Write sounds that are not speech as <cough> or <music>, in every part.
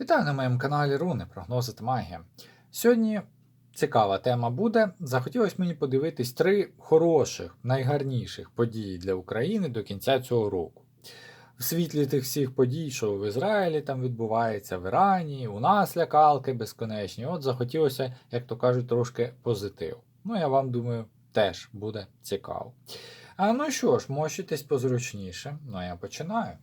Вітаю на моєму каналі Руни, прогнози та магія. Сьогодні цікава тема буде. Захотілося мені подивитись три хороших, найгарніших події для України до кінця цього року. В світлі тих всіх подій, що в Ізраїлі там відбувається, в Ірані, у нас лякалки безконечні. От захотілося, як то кажуть, трошки позитив. Ну, я вам думаю, теж буде цікаво. А ну що ж, мощитесь позручніше. Ну, я починаю.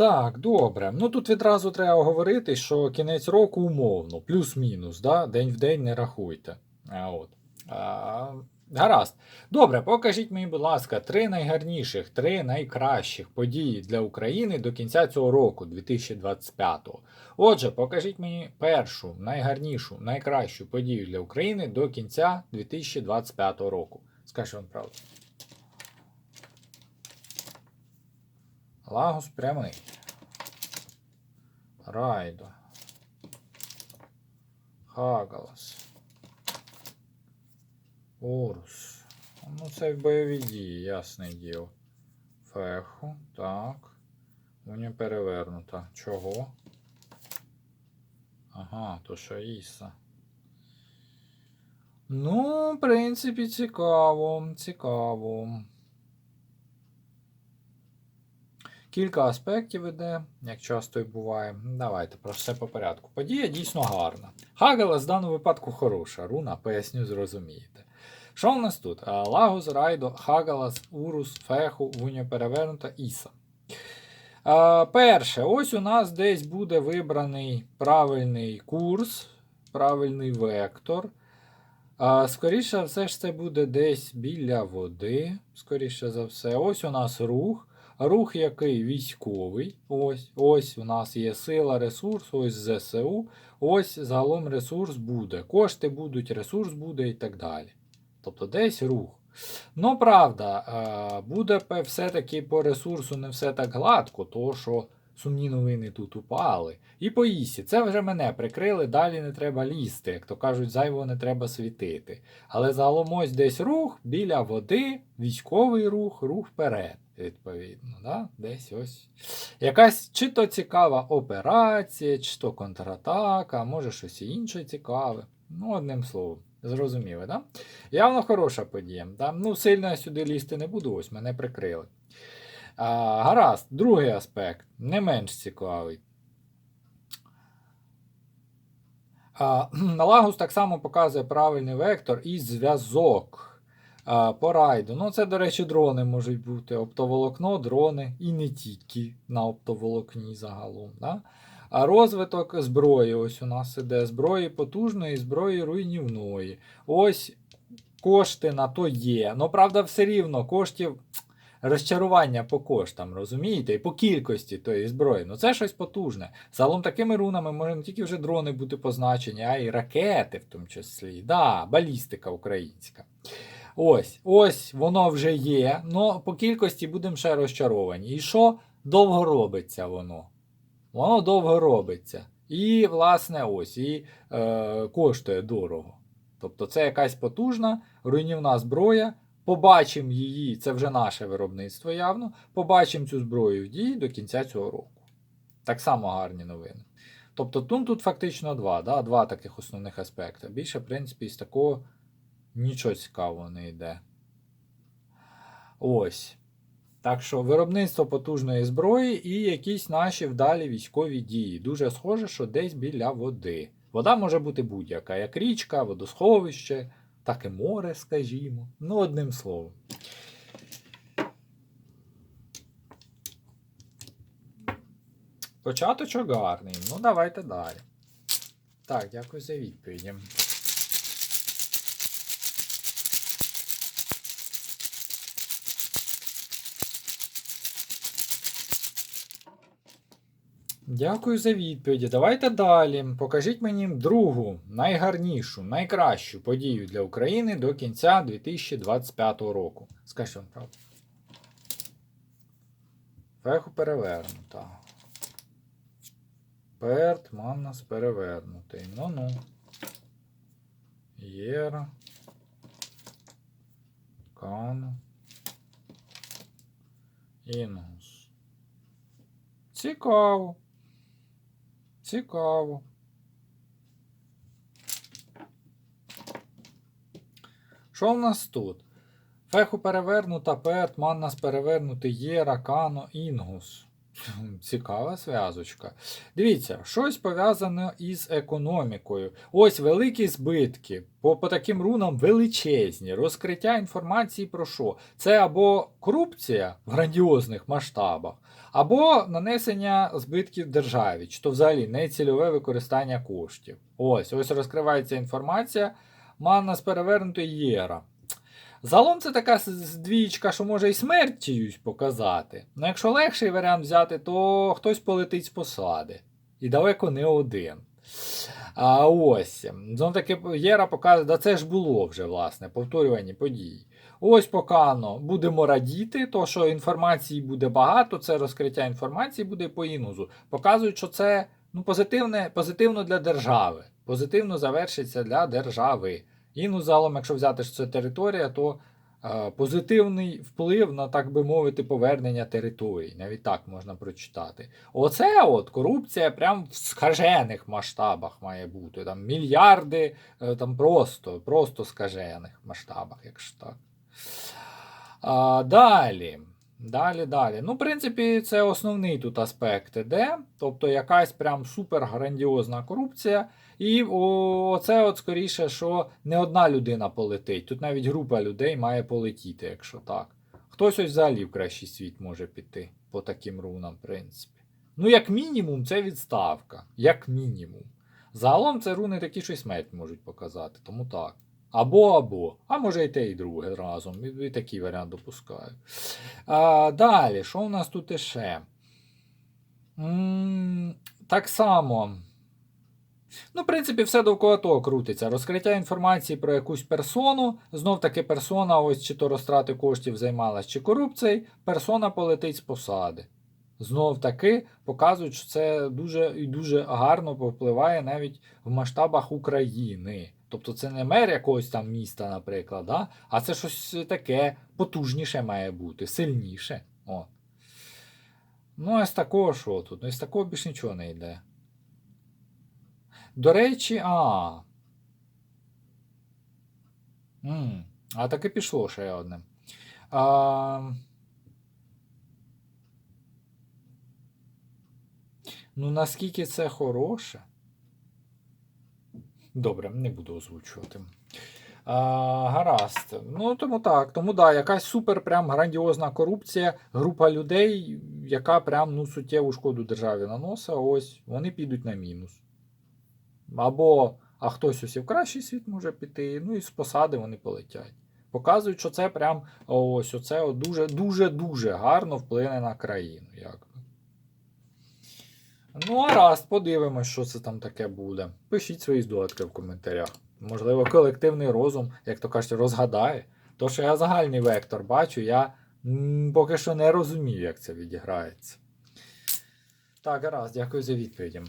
Так, добре. Ну тут відразу треба говорити, що кінець року умовно, плюс-мінус, да? день в день не рахуйте. А, от. А, гаразд. Добре, покажіть мені, будь ласка, три найгарніших, три найкращих події для України до кінця цього року, 2025-го. Отже, покажіть мені першу, найгарнішу, найкращу подію для України до кінця 2025 року. Скажи вам правду. Лагус прямий. Райдо. Хагалас. Урус. Ну, це бойові дії, ясне діло. Феху, так. Уня перевернута. Чого? Ага, то що Іса. Ну, в принципі, цікаво, цікаво. Кілька аспектів іде, як часто і буває. Давайте про все по порядку. Подія дійсно гарна. Хагалас в даному випадку хороша. Руна, поясню, зрозумієте. Що в нас тут? Лагус, Райдо, Хагалас, Урус, Феху, Вуня перевернута, Іса. Перше, ось у нас десь буде вибраний правильний курс, правильний вектор. Скоріше все ж це буде десь біля води. Скоріше за все, ось у нас рух. Рух який військовий. Ось ось у нас є сила, ресурс, ось ЗСУ. Ось загалом ресурс буде. Кошти будуть, ресурс буде і так далі. Тобто десь рух. Ну, правда, е, буде все-таки по ресурсу не все так гладко, тому що сумні новини тут упали. І по Ісі, це вже мене прикрили, далі не треба лізти, як то кажуть, зайво не треба світити. Але загалом ось десь рух біля води, військовий рух, рух вперед, відповідно. Да? Десь ось. Якась чи то цікава операція, чи то контратака, може щось інше цікаве. Ну, одним словом, зрозуміли, да? Явно хороша подія. Да? Ну, сильно я сюди лізти не буду, ось мене прикрили. А, гаразд, другий аспект, не менш цікавий. А, <clears throat> Лагус так само показує правильний вектор і зв'язок а, по райду. Ну, це, до речі, дрони можуть бути. Оптоволокно, дрони і не тільки на оптоволокні загалом. Да? А розвиток зброї. Ось у нас іде зброї потужної, зброї руйнівної. Ось кошти на то є. Ну, правда, все рівно коштів. Розчарування по коштам, розумієте? І по кількості тої зброї. Ну це щось потужне. Загалом такими рунами можуть не тільки вже дрони бути позначені, а й ракети в тому числі. Да, балістика українська. Ось, ось воно вже є. Ну по кількості будемо ще розчаровані. І що довго робиться воно? Воно довго робиться. І, власне, ось, і е, коштує дорого. Тобто це якась потужна руйнівна зброя. Побачимо її, це вже наше виробництво явно. Побачимо цю зброю в дії до кінця цього року. Так само гарні новини. Тобто тут, тут фактично два, да? два таких основних аспекти. Більше, в принципі, з такого нічого цікавого не йде. Ось. Так що виробництво потужної зброї і якісь наші вдалі військові дії. Дуже схоже, що десь біля води. Вода може бути будь-яка, як річка, водосховище, так і море, скажімо. Ну, одним словом. Початочок гарний. Ну, давайте далі. Так, дякую за відповіді. Дякую за відповіді. Давайте далі. Покажіть мені другу, найгарнішу, найкращу подію для України до кінця 2025 року. Скажіть вам правду. Феху перевернута. Перт Маннас перевернутий. Ну-ну. Єра. Кано. Інгус. Цікаво. Цікаво. Що в нас тут? Феху перевернута, Пет, Маннас перевернутий, Єра, Кано, Інгус. <laughs> Цікава зв'язочка. Дивіться, щось пов'язане із економікою. Ось великі збитки. По, по таким рунам величезні. Розкриття інформації про що? Це або корупція в грандіозних масштабах, або нанесення збитків державі, чи то взагалі нецільове використання коштів. Ось, ось розкривається інформація. Манна з перевернутої Єра. Загалом це така двічка, що може і смерть чиюсь показати. Ну якщо легший варіант взяти, то хтось полетить з посади. І далеко не один. А ось, знов таки Єра показує, да це ж було вже, власне, повторювані події. Ось покано будемо радіти, то що інформації буде багато, це розкриття інформації буде по інузу. Показують, що це ну, позитивне, позитивно для держави. Позитивно завершиться для держави. Інус загалом, якщо взяти що це територія, то е, позитивний вплив на, так би мовити, повернення територій. Навіть так можна прочитати. Оце от корупція прям в скажених масштабах має бути. Там мільярди, е, там просто, просто скажених масштабах, якщо так. А, далі. Далі, далі. Ну, в принципі, це основний тут аспект іде. Тобто якась прям супер грандіозна корупція. І о, це от скоріше, що не одна людина полетить. Тут навіть група людей має полетіти, якщо так. Хтось ось взагалі в кращий світ може піти по таким рунам, в принципі. Ну, як мінімум, це відставка. Як мінімум. Загалом це руни такі, що й смерть можуть показати, тому так. Або або. А може і те, і друге разом. І, і такий варіант допускаю. А, далі, що у нас тут іще? м так само. Ну, в принципі, все довкола того крутиться. Розкриття інформації про якусь персону. Знов таки персона, ось чи то розтрати коштів займалась, чи корупцією, персона полетить з посади. Знов таки показують, що це дуже і дуже гарно повпливає навіть в масштабах України. Тобто це не мер якогось там міста, наприклад, да? а це щось таке потужніше має бути, сильніше. От. Ну, а з такого що тут? Ну, із такого більш нічого не йде. До речі, а. М, а таки пішло ще одне. А, ну, наскільки це хороше? Добре, не буду озвучувати. А, гаразд. Ну, тому так. Тому да, якась супер прям грандіозна корупція, група людей, яка прям ну, суттєву шкоду державі наносить, ось вони підуть на мінус. Або а хтось ось в кращий світ може піти, ну і з посади вони полетять. Показують, що це прям ось оце дуже дуже дуже гарно вплине на країну. Як. Ну, а раз, подивимось, що це там таке буде. Пишіть свої здогадки в коментарях. Можливо, колективний розум, як то кажуть, розгадає. То, що я загальний вектор бачу, я м, поки що не розумію, як це відіграється. Так, гаразд, дякую за відповіді.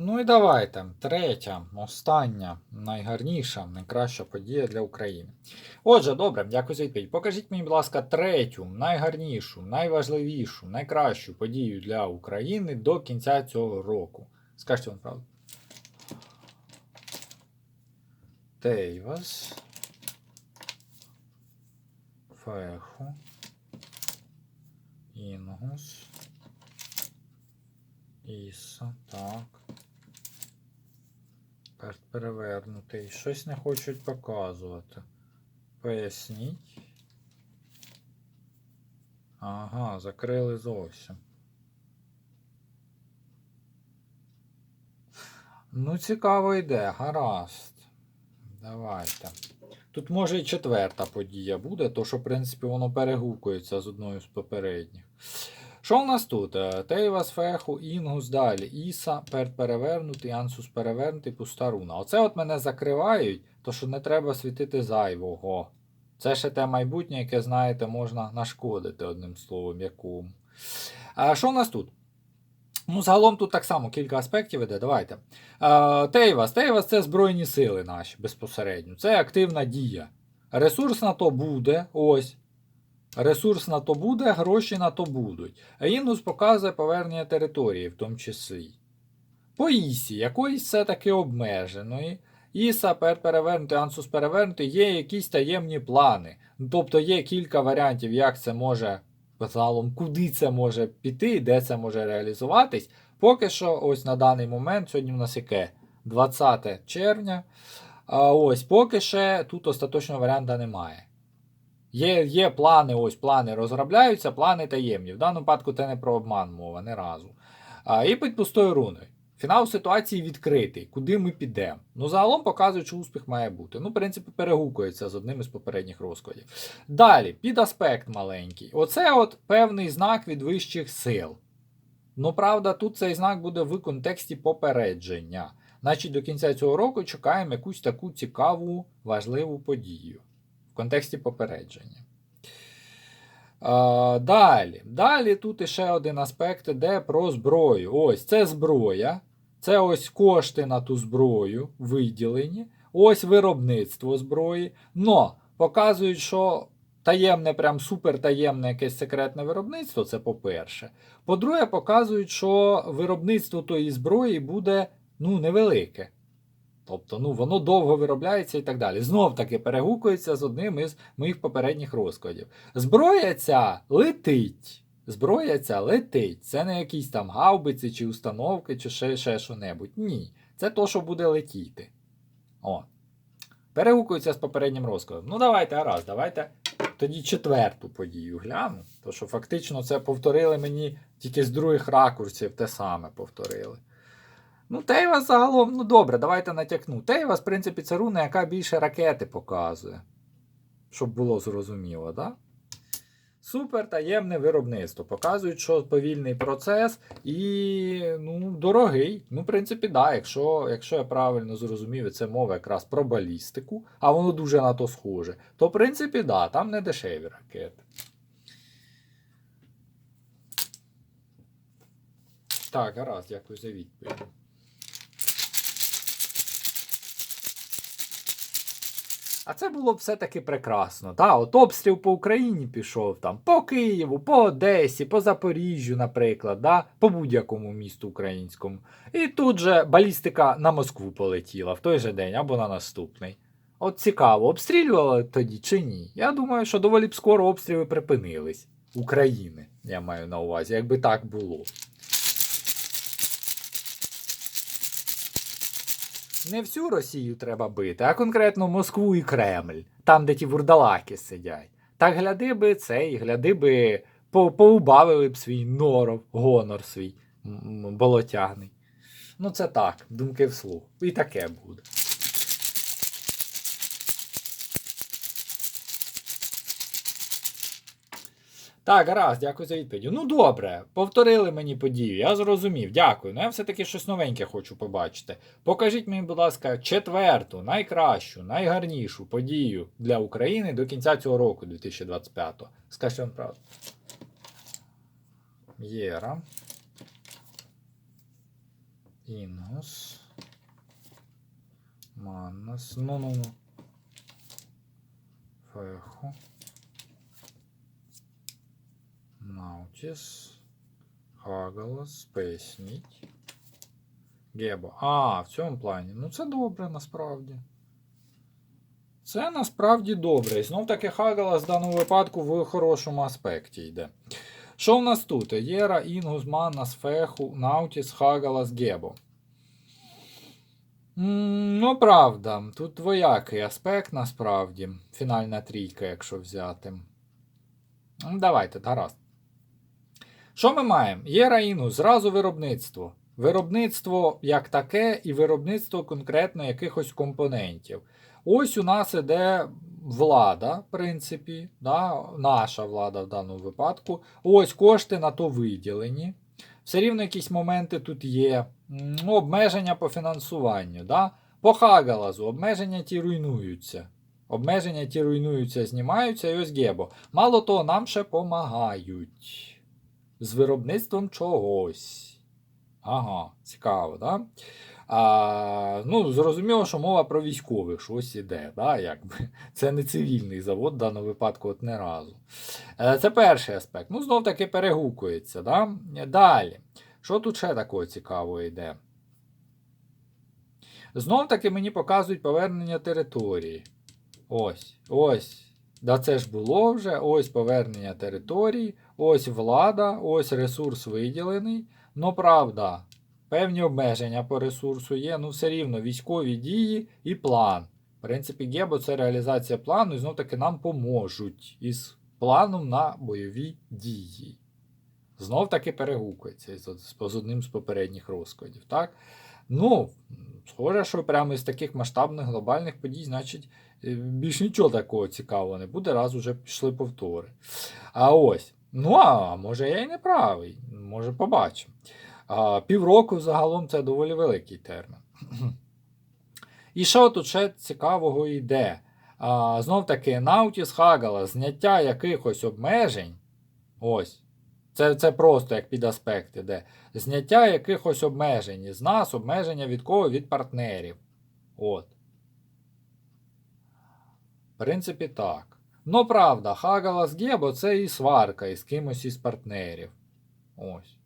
Ну і давайте. Третя, остання, найгарніша, найкраща подія для України. Отже, добре, дякую за відповідь. Покажіть мені, будь ласка, третю, найгарнішу, найважливішу, найкращу подію для України до кінця цього року. Скажіть вам правду. Тейвас. Феху. Інгус. Іса, так. Карт перевернутий. Щось не хочуть показувати. Поясніть. Ага, закрили зовсім. Ну, цікаво йде, гаразд. Давайте. Тут може і четверта подія буде, то що, в принципі, воно перегукується з одною з попередніх. Що у нас тут? Е, Тейвас, Феху, Інгус, далі. Іса, Перт перевернутий, Ансус перевернутий, пуста руна. Оце от мене закривають, то що не треба світити зайвого. Це ще те майбутнє, яке, знаєте, можна нашкодити одним словом, якому. А що у нас тут? Ну, загалом тут так само кілька аспектів іде. Давайте. Тейвас. Тейвас це Збройні сили наші безпосередньо. Це активна дія. Ресурс на то буде. Ось. Ресурс на то буде, гроші на то будуть. А Інус показує повернення території, в тому числі. По Ісі, якоїсь все-таки обмеженої. Іса пер- перевернути, Ансус перевернути, є якісь таємні плани. Тобто є кілька варіантів, як це може загалом, куди це може піти, де це може реалізуватись. Поки що, ось на даний момент, сьогодні в нас яке 20 червня. А ось поки ще тут остаточного варіанта немає. Є, є плани, ось плани розробляються, плани таємні. В даному випадку це не про обман мова, не разу. А, і під пустою руною. Фінал ситуації відкритий, куди ми підемо. Ну, загалом показує, що успіх має бути. Ну, в принципі, перегукується з одним із попередніх розкладів. Далі, під аспект маленький. Оце от певний знак від вищих сил. Ну, правда, тут цей знак буде в контексті попередження. Значить, до кінця цього року чекаємо якусь таку цікаву, важливу подію контексті попередження. А, далі. Далі тут іще один аспект іде про зброю. Ось це зброя. Це ось кошти на ту зброю виділені. Ось виробництво зброї. Но показують, що таємне, прям супертаємне якесь секретне виробництво, це по-перше. По-друге, показують, що виробництво тої зброї буде ну, невелике. Тобто, ну, воно довго виробляється і так далі. Знов таки перегукується з одним із моїх попередніх розкладів. Зброя ця летить. Зброя ця летить. Це не якісь там гаубиці чи установки, чи ще, ще що-небудь. Ні. Це то, що буде летіти. О. Перегукується з попереднім розкладом. Ну, давайте, гаразд, давайте тоді четверту подію гляну. То що фактично це повторили мені тільки з других ракурсів, те саме повторили. Ну, Тейвас загалом, ну добре, давайте натякну. Тейвас, в принципі, це руна, яка більше ракети показує. Щоб було зрозуміло, да? Супер таємне виробництво. Показують, що повільний процес і ну, дорогий. Ну, в принципі, да, якщо, якщо я правильно зрозумів, це мова якраз про балістику, а воно дуже на то схоже, то в принципі, да, там не дешеві ракети. Так, гаразд, дякую за відповідь. А це було все-таки прекрасно. Та, от обстріл по Україні пішов там, по Києву, по Одесі, по Запоріжжю, наприклад, да, по будь-якому місту українському. І тут же балістика на Москву полетіла в той же день або на наступний. От цікаво, обстрілювали тоді чи ні? Я думаю, що доволі б скоро обстріли припинились. України, я маю на увазі, якби так було. Не всю Росію треба бити, а конкретно Москву і Кремль, там, де ті вурдалаки сидять. Так гляди би цей, гляди би, по- поубавили б свій норов, гонор свій болотяний. Ну, це так, думки вслух. І таке буде. Так, гаразд, дякую за відповідь. Ну добре, повторили мені подію, я зрозумів, дякую. Ну я все-таки щось новеньке хочу побачити. Покажіть мені, будь ласка, четверту, найкращу, найгарнішу подію для України до кінця цього року, 2025-го. Скажіть вам правду. Єра. Інгус. Маннас. Ну-ну-ну. Феху. Наутіс. Хагалас. Поясніть. Гебо. А, в цьому плані. Ну це добре насправді. Це насправді добре. І знов таки Хагалас в даному випадку в хорошому аспекті йде. Що в нас тут? Єра, Інгус, Маннас, Феху, Наутіс, Хагалас, Гебо. Ну, правда, тут двоякий аспект насправді. Фінальна трійка, якщо взяти. Давайте, гаразд. Що ми маємо? Є Раїну, зразу виробництво. Виробництво як таке, і виробництво конкретно якихось компонентів. Ось у нас іде влада, в принципі, да, наша влада в даному випадку. Ось кошти на то виділені. Все рівно якісь моменти тут є. М, Обмеження по фінансуванню. Да? По Хагалазу обмеження ті руйнуються. Обмеження ті руйнуються, знімаються, і ось Гебо. Мало того, нам ще помагають. З виробництвом чогось. Ага, цікаво, да? А, ну, зрозуміло, що мова про військових щось іде, да, якби. Це не цивільний завод в даному випадку от не разу. Е, Це перший аспект. Ну, знов таки перегукується. Да? Далі. Що тут ще такого цікавого йде? Знов таки мені показують повернення території. Ось, ось. Да це ж було вже. Ось повернення території, ось влада, ось ресурс виділений. Ну, правда, певні обмеження по ресурсу є, ну все рівно військові дії і план. В принципі, Гебо це реалізація плану, і знов таки нам поможуть із планом на бойові дії. Знов таки перегукується з одним з попередніх розкладів. Так? Ну, схоже, що прямо із таких масштабних глобальних подій, значить, е, більш нічого такого цікавого не буде, раз уже пішли повтори. А ось. Ну, а може я і не правий, може побачимо. Півроку загалом це доволі великий термін. І що тут ще цікавого йде? А, знов таки, Наутіс Хагала, зняття якихось обмежень. Ось. Це, це просто як під аспект іде. Зняття якихось обмежень із нас, обмеження від кого? Від партнерів. От. В принципі, так. Ну, правда, Хагала з Гебо це і сварка із кимось із партнерів. Ось.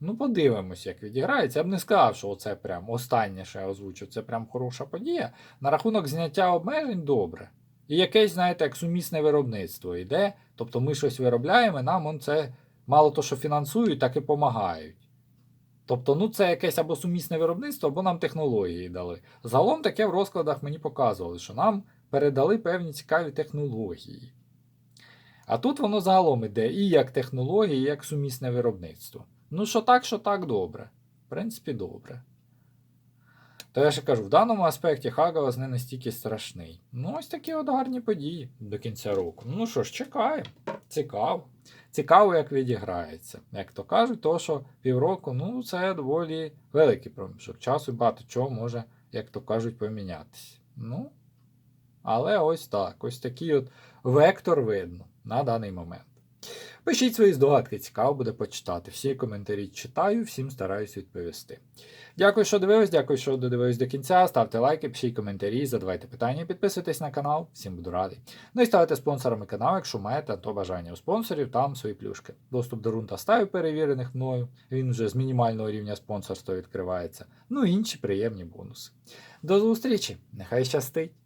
Ну, подивимось, як відіграється. Я б не сказав, що це прям останнє, що я озвучу, це прям хороша подія. На рахунок зняття обмежень добре. І якесь, знаєте, як сумісне виробництво йде. Тобто ми щось виробляємо, і нам он це мало то, що фінансують, так і допомагають. Тобто, ну це якесь або сумісне виробництво, або нам технології дали. Загалом таке в розкладах мені показували, що нам передали певні цікаві технології. А тут воно загалом іде і як технології, і як сумісне виробництво. Ну, що так, що так, добре. В принципі, добре. То я ще кажу, в даному аспекті Хагалас не настільки страшний. Ну, ось такі от гарні події до кінця року. Ну що ж, чекаємо. Цікаво. Цікаво, як відіграється. Як то кажуть, то що півроку, ну, це доволі великий проміжок часу, багато чого може, як то кажуть, помінятися. Ну, але ось так. Ось такий от вектор видно на даний момент. Пишіть свої здогадки, цікаво буде почитати. Всі коментарі читаю, всім стараюсь відповісти. Дякую, що дивились, дякую, що додивились до кінця. Ставте лайки, пишіть коментарі, задавайте питання, підписуйтесь на канал, всім буду радий. Ну і ставайте спонсорами каналу, якщо маєте то бажання у спонсорів, там свої плюшки. Доступ до рунта ставив перевірених мною. Він вже з мінімального рівня спонсорства відкривається. Ну і інші приємні бонуси. До зустрічі! Нехай щастить!